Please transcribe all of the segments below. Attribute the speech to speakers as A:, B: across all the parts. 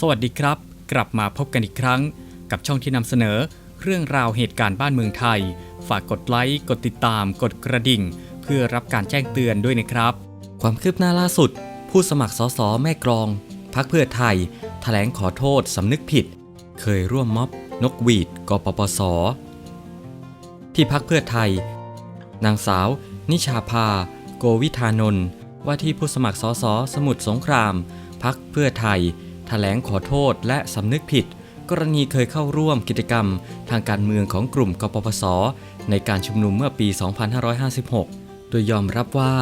A: สวัสดีครับ กลับมาพบกันอีกครั้ง กับช่องที่นำเสนอ เรื่องราวเหตุการณ์บ้านเมืองไทย ฝากกดไลค์กดติดตาม กดกระดิ่ง เพื่อรับการแจ้งเตือนด้วยนะครับ ความคืบหน้าล่าสุด ผู้สมัครสสแม่กลอง พักเพื่อไทยแถลงขอโทษสำนึกผิด เคยร่วมม็อบ นกหวีดกปปส ที่พักเพื่อไทย นางสาว นิชาภา โกวิธานนท์ว่าที่ผู้สมัครสสสมุทรสงคราม พักเพื่อไทย แถลงขอโทษและสำนึกผิด กรณีเคยเข้าร่วมกิจกรรม ทางการเมืองของกลุ่มกปปส ในการชุมนุมเมื่อปี 2556 โดยยอมรับว่า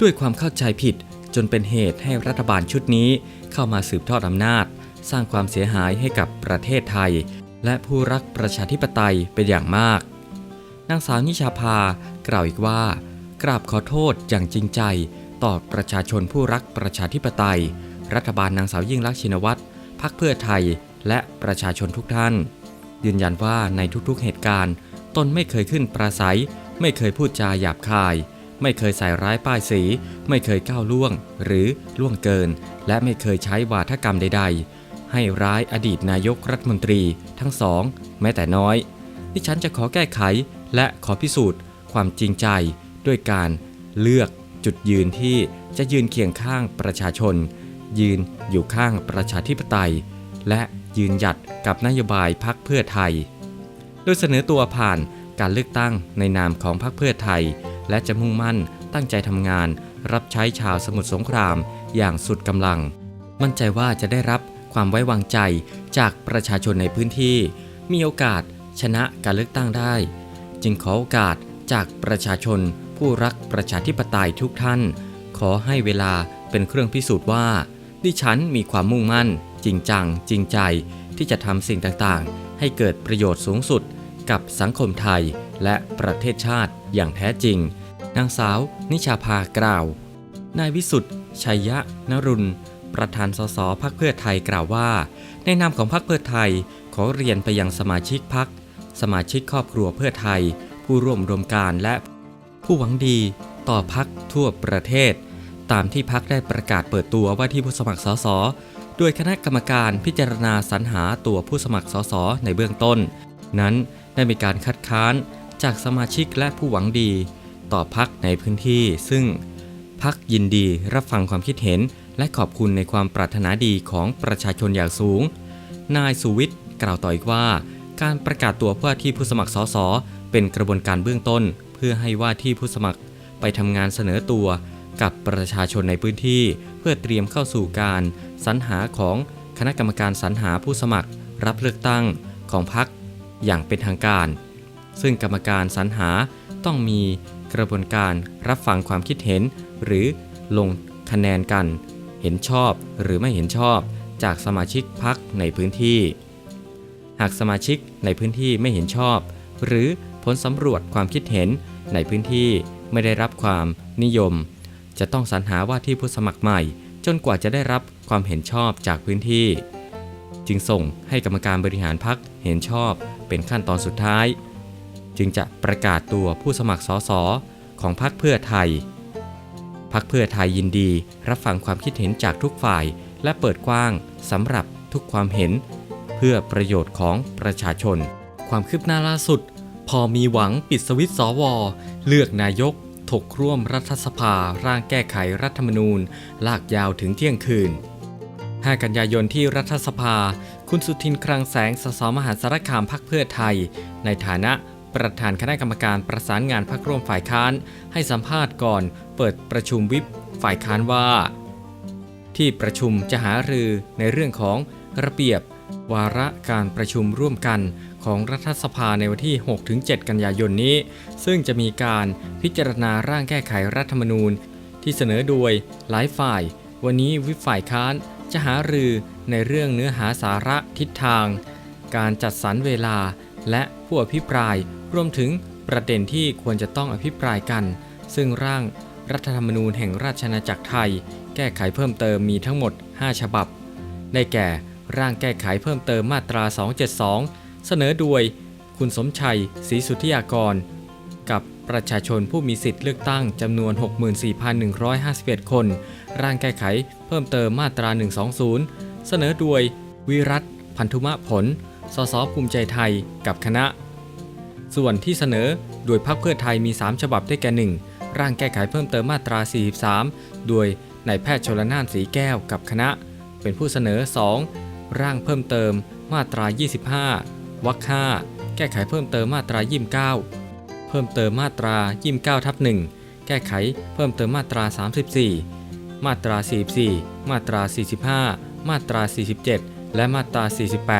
A: ด้วยความเข้าใจผิดจนเป็นเหตุให้รัฐบาลชุดนี้เข้ามาสืบทอดอำนาจ สร้างความเสียหายให้กับประเทศไทย และผู้รักประชาธิปไตยเป็นอย่างมากนางสาวนิชาภากล่าวอีกว่า กราบขอโทษอย่างจริงใจ ต่อประชาชนผู้รักประชาธิปไตย รัฐบาลนางสาวยิ่งลักษณ์ชินวัตรพักเพื่อไทยและประชาชนทุกท่าน ยืนยันว่าในทุกๆเหตุการณ์ ตนไม่เคยขึ้นปราศัย ไม่เคยพูดจาหยาบคาย ไม่เคยใส่ร้ายป้ายสี ไม่เคยก้าวล่วง หรือล่วงเกิน และไม่เคยใช้วาทกรรมใด ๆ ให้ร้ายอดีตนายกรัฐมนตรีทั้งสอง แม้แต่น้อยดิฉันจะขอแก้ไขและขอพิสูจน์ ความจริงใจด้วยการเลือกจุดยืนที่จะยืนเคียงข้างประชาชน ยืนอยู่ข้างประชาธิปไตย และยืนหยัดกับนโยบายพักเพื่อไทย โดยเสนอตัวผ่านการเลือกตั้งในนามของพรรคเพื่อไทย และจะมุ่งมั่นตั้งใจทำงาน รับใช้ชาวสมุทรสงครามอย่างสุดกำลัง มั่นใจว่าจะได้รับความไว้วางใจจากประชาชนในพื้นที่ มีโอกาสชนะการเลือกตั้งได้ จึงขอโอกาสจากประชาชนผู้รักประชาธิปไตยทุกท่าน ขอให้เวลาเป็นเครื่องพิสูจน์ว่า ดิฉันมีความมุ่งมั่น จริงจัง จริงใจ ที่จะทำสิ่งต่างๆ ให้เกิดประโยชน์สูงสุด กับสังคมไทยและประเทศชาติอย่างแท้จริง นางสาว นิชาภากล่าว นายวิสุทธ์ชัยยะนรุณ ประธานสสพักเพื่อไทยกล่าวว่า ในนามของพักเพื่อไทยขอเรียนไปยังสมาชิกพัก สมาชิกครอบครัวเพื่อไทย ผู้ร่วมรวมการและผู้หวังดีต่อพักทั่วประเทศ ตามที่พักได้ประกาศเปิดตัวว่าที่ผู้สมัครสสโดยคณะกรรมการพิจารณาสรรหาตัวผู้สมัครสสในเบื้องต้น นั้นได้มีการคัดค้านจากสมาชิกและผู้หวังดี ต่อพักในพื้นที่ ซึ่งพักยินดีรับฟังความคิดเห็น และขอบคุณในความปรารถนาดีของประชาชนอย่างสูง นายสุวิทย์กล่าวต่ออีกว่า การประกาศตัวว่าที่ผู้สมัครสสเป็นกระบวนการเบื้องต้น เพื่อให้ว่าที่ผู้สมัครไปทำงานเสนอตัว กับประชาชนในพื้นที่ เพื่อเตรียมเข้าสู่การสรรหาของคณะกรรมการสรรหาผู้สมัคร รับเลือกตั้งของพักอย่างเป็นทางการ ซึ่งกรรมการสรรหาต้องมีกระบวนการรับฟังความคิดเห็น หรือลงคะแนนกัน เห็นชอบหรือไม่เห็นชอบจากสมาชิกพักในพื้นที่ หากสมาชิกในพื้นที่ไม่เห็นชอบ หรือผลสำรวจความคิดเห็นในพื้นที่ไม่ได้รับความนิยม จะต้องสรรหาว่าที่ผู้สมัครใหม่ จนกว่าจะได้รับความเห็นชอบจากพื้นที่ จึงส่งให้กรรมการบริหารพักเห็นชอบเป็นขั้นตอนสุดท้าย จึงจะประกาศตัวผู้สมัครสสของพรรคเพื่อไทยพักเพื่อไทยยินดีรับฟังความคิดเห็นจากทุกฝ่าย และเปิดกว้างสำหรับทุกความเห็น เพื่อประโยชน์ของประชาชน ความคืบหน้าล่าสุด พอมีหวังปิดสวิตสว เลือกนายก ถกร่วมรัฐสภาร่างแก้ไขรัฐธรรมนูญ ลากยาวถึงเที่ยงคืน 5 กันยายนที่รัฐสภา คุณสุทินคลังแสงสสมหาสารคามพักเพื่อไทย ในฐานะประธานคณะกรรมการประสานงานพักร่วมฝ่ายค้าน ให้สัมภาษณ์ก่อน เปิดประชุมวิปฝ่ายค้านว่า ที่ประชุมจะหารือในเรื่องของระเบียบ วาระการประชุมร่วมกัน ของรัฐสภาในวันที่ 6-7 กันยายนนี้ ซึ่งจะมีการพิจารณาร่างแก้ไขรัฐธรรมนูญ ที่เสนอโดยหลายฝ่าย วันนี้วิฝ่ายค้านจะหารือในเรื่องเนื้อหาสาระทิศทาง การจัดสรรเวลา และผู้อภิปรายรวมถึงประเด็นที่ควรจะต้องอภิปรายกัน ซึ่งร่างรัฐธรรมนูญแห่งราชอาณาจักรไทย แก้ไขเพิ่มเติมมีทั้งหมด 5 ฉบับ ได้แก่ร่างแก้ไขเพิ่มเติมมาตรา 272 เสนอโดย คุณสมชัยศรีสุทธิยากร กับประชาชนผู้มีสิทธิ์เลือกตั้งจำนวน 64,151 คน ร่างแก้ไขเพิ่มเติมมาตรา 120 เสนอโดย วิรัตพันธุมะผล สสภูมิใจไทยกับคณะ ส่วนที่เสนอโดยพรรคเพื่อไทยมี 3 ฉบับได้แก่ 1 ร่างแก้ไขเพิ่มเติมมาตรา 43 โดยนายแพทย์ชลนานสีแก้วกับคณะ เป็นผู้เสนอ 2 ร่างเพิ่มเติมมาตรา 25 วรรค5แก้ไขเพิ่มเติมมาตรา 29 เพิ่มเติมมาตรา 29ทับ1แก้ไขเพิ่มเติมมาตรา 34 มาตรา 44 มาตรา 45 มาตรา 47 และมาตรา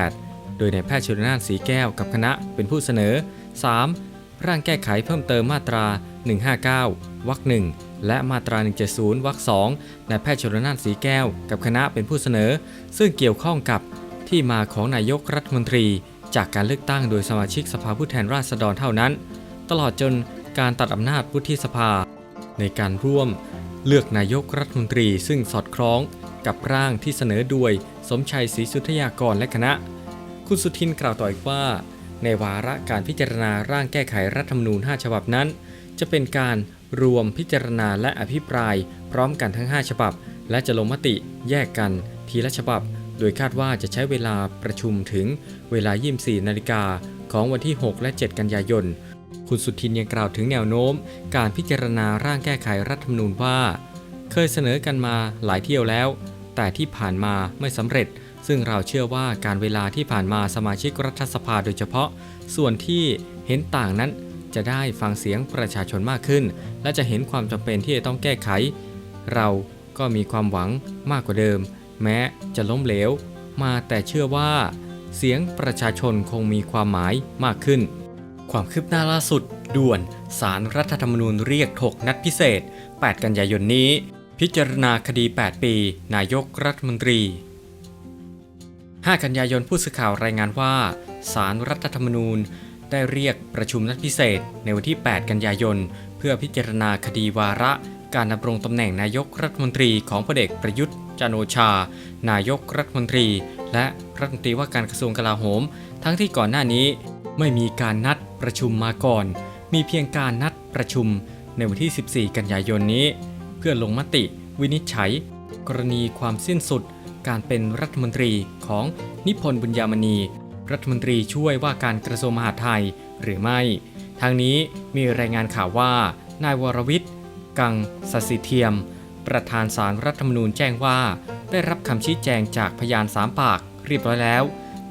A: 48 โดยในแพทย์ชลนานสีแก้วกับคณะเป็นผู้เสนอ 3. ร่างแก้ไขเพิ่มเติมมาตรา 159 วรรคหนึ่งและมาตรา 170 วรรคสองนายแพทย์ชลนานสีแก้วกับคณะเป็นผู้เสนอ ซึ่งเกี่ยวข้องกับที่มาของนายกรัฐมนตรี จากการเลือกตั้งโดยสมาชิกสภาผู้แทนราษฎรเท่านั้น ตลอดจนการตัดอำนาจวุฒิสภา ในการร่วมเลือกนายกรัฐมนตรีซึ่งสอดคล้องกับร่างที่เสนอโดยสมชัยศรีสุทธยากรและคณะ คุณสุทินกล่าวต่ออีกว่า ในวาระการพิจารณาร่างแก้ไขรัฐธรรมนูญ 5 ฉบับนั้น จะเป็นการรวมพิจารณาและอภิปราย พร้อมกันทั้ง 5 ฉบับ และจะลงมติแยกกันทีละฉบับ โดยคาดว่าจะใช้เวลาประชุมถึงเวลา 24 นาฬิกาของวันที่ 6 และ 7 กันยายน คุณสุทินยังกล่าวถึงแนวโน้ม การพิจารณาร่างแก้ไขรัฐธรรมนูญว่า เคยเสนอกันมาหลายเที่ยวแล้ว แต่ที่ผ่านมาไม่สำเร็จ ซึ่งเราเชื่อว่าการเวลาที่ผ่านมาสมาชิกรัฐสภาโดยเฉพาะ ส่วนที่เห็นต่างนั้นจะได้ฟังเสียงประชาชนมากขึ้น และจะเห็นความจำเป็นที่จะต้องแก้ไข เราก็มีความหวังมากกว่าเดิม แม้จะล้มเหลว มาแต่เชื่อว่า เสียงประชาชนคงมีความหมายมากขึ้น ความคืบหน้าล่าสุด ด่วนสารรัฐธรรมนูญเรียกถกนัดพิเศษ 8 กันยายนนี้ พิจารณาคดี 8 ปี นายกรัฐมนตรี 5 กันยายนผู้สื่อข่าวรายงานว่า สารรัฐธรรมนูญได้เรียกประชุมนัดพิเศษในวันที่ 8 กันยายน เพื่อพิจารณาคดีวาระ การดำรงตำแหน่งนายกรัฐมนตรีของพลเอกประยุทธ์จันโอชา นายกรัฐมนตรี และรัฐมนตรีว่าการกระทรวงกลาโหม ทั้งที่ก่อนหน้านี้ ไม่มีการนัดประชุมมาก่อน มีเพียงการนัดประชุมในวันที่ 14 กันยายนนี้ เพื่อลงมติวินิจฉัย กรณีความสิ้นสุด การเป็นรัฐมนตรีของนิพนธ์บุญญามณี รัฐมนตรีช่วยว่าการกระทรวงมหาดไทยหรือไม่ทางนี้มีรายงานข่าวว่า นายวรวิทย์ กังสสิเทียม ประธานสารรัฐธรรมนูญแจ้งว่า ได้รับคำชี้แจงจากพยานสามปากเรียบร้อยแล้ว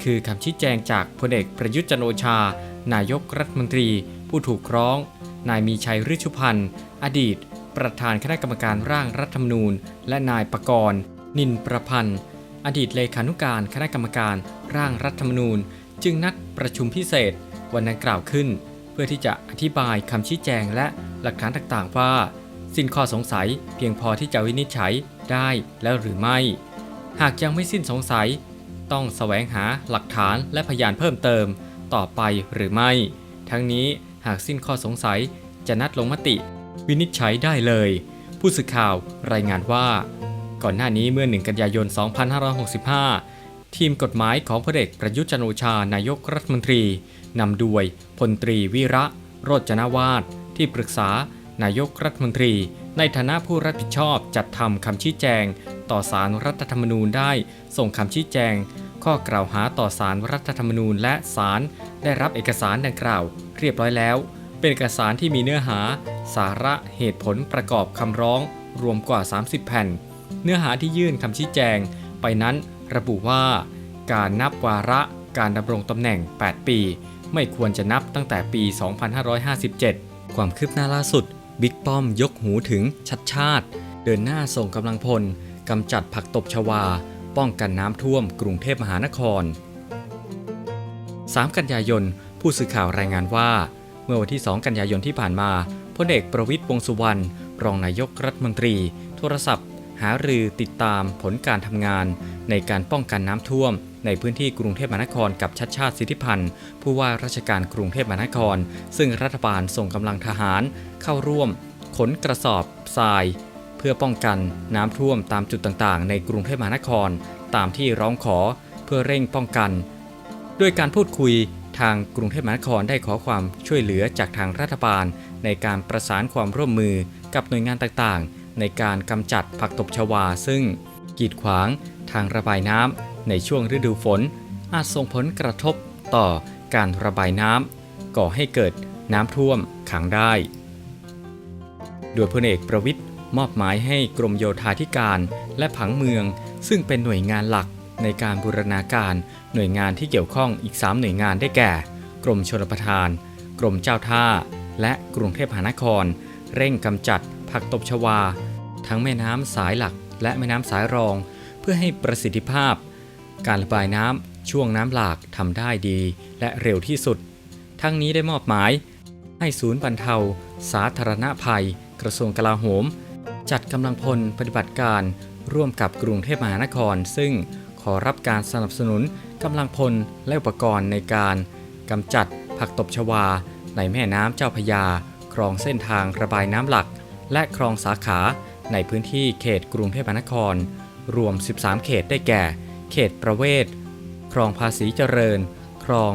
A: คือคำชี้แจงจากพลเอกประยุทธ์จันโอชา นายกรัฐมนตรี ผู้ถูกร้อง นายมีชัยฤชุพันธ์อดีต ประธานคณะกรรมการร่างรัฐธรรมนูญ และนายประกรณ์ นินประพันธ์ อดีตเลขานุการคณะกรรมการร่างรัฐธรรมนูญ จึงนัดประชุมพิเศษวันดังกล่าวขึ้น เพื่อที่จะอธิบายคำชี้แจงและหลักฐานต่างๆว่า สิ้นข้อสงสัยเพียงพอที่จะวินิจฉัยได้แล้วหรือไม่ หากยังไม่สิ้นสงสัย ต้องแสวงหาหลักฐานและพยานเพิ่มเติมต่อไปหรือไม่ ทั้งนี้หากสิ้นข้อสงสัยจะนัดลงมติ วินิจฉัยได้เลย ผู้สื่อข่าวรายงานว่า ก่อนหน้านี้เมื่อ 1 กันยายน 2565 ทีมกฎหมายของพลเอกประยุทธ์จันโอชานายกรัฐมนตรีนำโดยพลตรีวิระ โรจนาวาดที่ปรึกษา นายกรัฐมนตรี ในฐานะผู้รับผิดชอบจัดทำคำชี้แจง ต่อสารรัฐธรรมนูญได้ ส่งคำชี้แจง ข้อกล่าวหาต่อสารรัฐธรรมนูญและสารได้รับเอกสารดังกล่าว เรียบร้อยแล้ว เป็นเอกสารที่มีเนื้อหา สาระเหตุผลประกอบคำร้อง รวมกว่า 30 แผ่น เนื้อหาที่ยื่นคำชี้แจง ไปนั้นระบุว่า การนับวาระการดำรงตำแหน่ง 8 ปี ไม่ควรจะนับตั้งแต่ปี 2557 ความคืบหน้าล่าสุด บิ๊กป้อมยกหูถึงชัดชาติ เดินหน้าส่งกำลังพลกำจัดผักตบชวา ป้องกันน้ำท่วมกรุงเทพมหานคร 3 กันยายน ผู้สื่อข่าวรายงานว่า เมื่อวันที่ 2 กันยายนที่ผ่านมาพลเอกประวิตยวงษ์สุวรรณรองนายกรัฐมนตรี โทรศัพท์ หารือติดตามผลการทำงานในการป้องกันน้ำท่วม ในพื้นที่กรุงเทพมหานครกับชัดชาติสิทธิพันธ์ผู้ว่าราชการกรุงเทพมหานคร ซึ่งรัฐบาลส่งกำลังทหาร เข้าร่วม ขนกระสอบทราย เพื่อป้องกันน้ำท่วมตามจุดต่างๆ ในกรุงเทพมหานคร ตามที่ร้องขอเพื่อเร่งป้องกัน ด้วยการพูดคุยทางกรุงเทพมหานครได้ขอความช่วยเหลือจากทางรัฐบาล ในการประสานความร่วมมือกับหน่วยงานต่างๆ ในการกำจัดผักตบชวาซึ่งกีดขวางทางระบายน้ำในช่วงฤดูฝน อาจส่งผลกระทบต่อการระบายน้ำก่อให้เกิดน้ำท่วมขังได้ โดยพลเอกประวิทย์มอบหมายให้กรมโยธาธิการและผังเมือง ซึ่งเป็นหน่วยงานหลักในการบูรณาการหน่วยงานที่เกี่ยวข้องอีก 3 หน่วยงานได้แก่ กรมชลประทาน กรมเจ้าท่า และกรุงเทพมหานคร เร่งกำจัดผักตบชวา ทั้งแม่น้ำสายหลักและแม่น้ำสายรอง เพื่อให้ประสิทธิภาพ การระบายน้ำช่วงน้ำหลากทำได้ดี และเร็วที่สุด ทั้งนี้ได้มอบหมาย ให้ศูนย์บรรเทา สาธารณภัย กระทรวงกลาโหม จัดกำลังพลปฏิบัติการร่วมกับกรุงเทพมหานคร ซึ่งขอรับการสนับสนุนกำลังพลและอุปกรณ์ในการกำจัดผักตบชวา ในแม่น้ำเจ้าพยา คลองเส้นทางระบายน้ำหลัก และคลองสาขา ในพื้นที่เขตกรุงเทพมหานคร รวม 13 เขตได้แก่ เขตประเวศ คลองภาษีเจริญ คลอง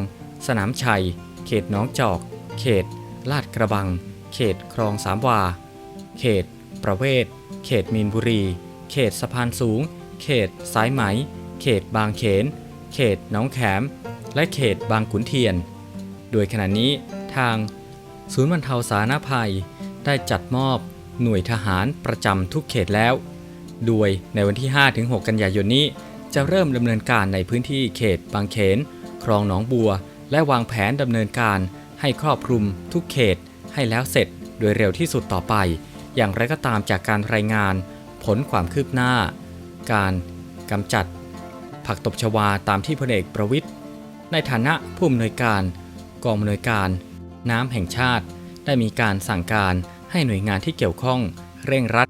A: สนามชัย เขตหนองจอก เขต ลาดกระบัง เขตคลองสามวา เขต ประเวศ เขตมีนบุรี เขตสะพานสูง เขตสายไหม เขตบางเขน เขตหนองแขม และเขตบางขุนเทียน โดยขณะนี้ทาง ศูนย์บรรเทาสาธารณภัยได้จัดมอบ หน่วยทหารประจำทุกเขตแล้ว โดยในวันที่ 5-6 กันยายนนี้ จะเริ่มดำเนินการในพื้นที่เขตบางเขน คลองหนองบัว และวางแผนดำเนินการให้ครอบคลุมทุกเขตให้แล้วเสร็จโดยเร็วที่สุดต่อไป อย่างไรก็ตามจากการรายงาน ผลความคืบหน้า การกำจัด ผักตบชวาตามที่พลเอกประวิทย์ในฐานะผู้อำนวยการ กองอำนวยการ น้ำแห่งชาติ ได้มีการสั่งการ ให้หน่วยงานที่เกี่ยวข้องเร่งรัด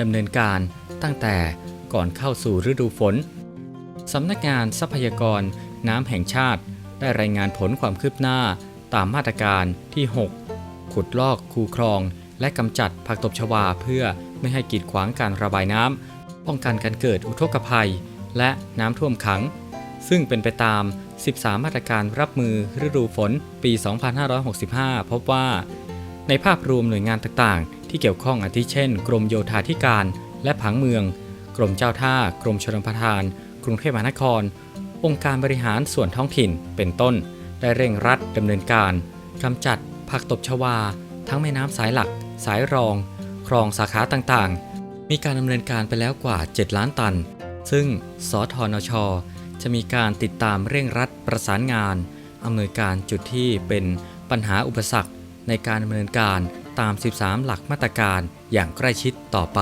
A: ดำเนินการตั้งแต่ก่อนเข้าสู่ฤดูฝนสำนักงานทรัพยากรน้ำแห่งชาติ ได้รายงานผลความคืบหน้าตามมาตรการที่ 6 ขุดลอกคูคลอง และกำจัดผักตบชวาเพื่อไม่ให้กีดขวางการระบายน้ำป้องกันการเกิดอุทกภัย และน้ำท่วมขัง ซึ่งเป็นไปตาม 13 มาตรการรับมือฤดูฝนปี 2565 พบว่า ในภาพรวมหน่วยงานต่างๆ ที่เกี่ยวข้องอาทิเช่น กรมโยธาธิการ และผังเมือง กรมเจ้าท่า กรมชลประทาน กรุงเทพมหานคร องค์การบริหารส่วนท้องถิ่นเป็นต้น ได้เร่งรัดดำเนินการกำจัดผักตบชวา ทั้งแม่น้ำสายหลัก สายรอง คลองสาขาต่างๆ มีการดำเนินการไปแล้วกว่า 7 ล้านตัน ซึ่งสทนช จะมีการติดตามเร่งรัดประสานงานอำนวยการจุดที่เป็นปัญหาอุปสรรค ในการดำเนินการตาม 13 หลักมาตรการอย่างใกล้ชิดต่อไป